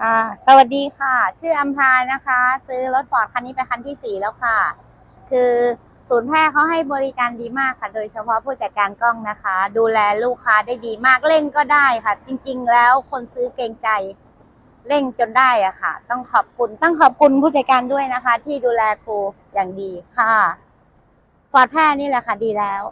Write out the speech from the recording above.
ค่ะสวัสดีค่ะ ชื่ออัมพานะคะ ซื้อรถฟอร์ดคันนี้ไปคันที่สี่แล้วค่ะ คือศูนย์แพทย์เขาให้บริการดีมากค่ะ โดยเฉพาะผู้จัดการกล้องนะคะ ดูแลลูกค้าได้ดีมากเร่งก็ได้ค่ะ จริง ๆ แล้วคนซื้อเกรงใจเร่งจนได้อะค่ะ ต้องขอบคุณต้องขอบคุณผู้จัดการด้วยนะคะ ที่ดูแลครูอย่างดีค่ะฟอร์ดแพทย์นี่แหละค่ะดีแล้ว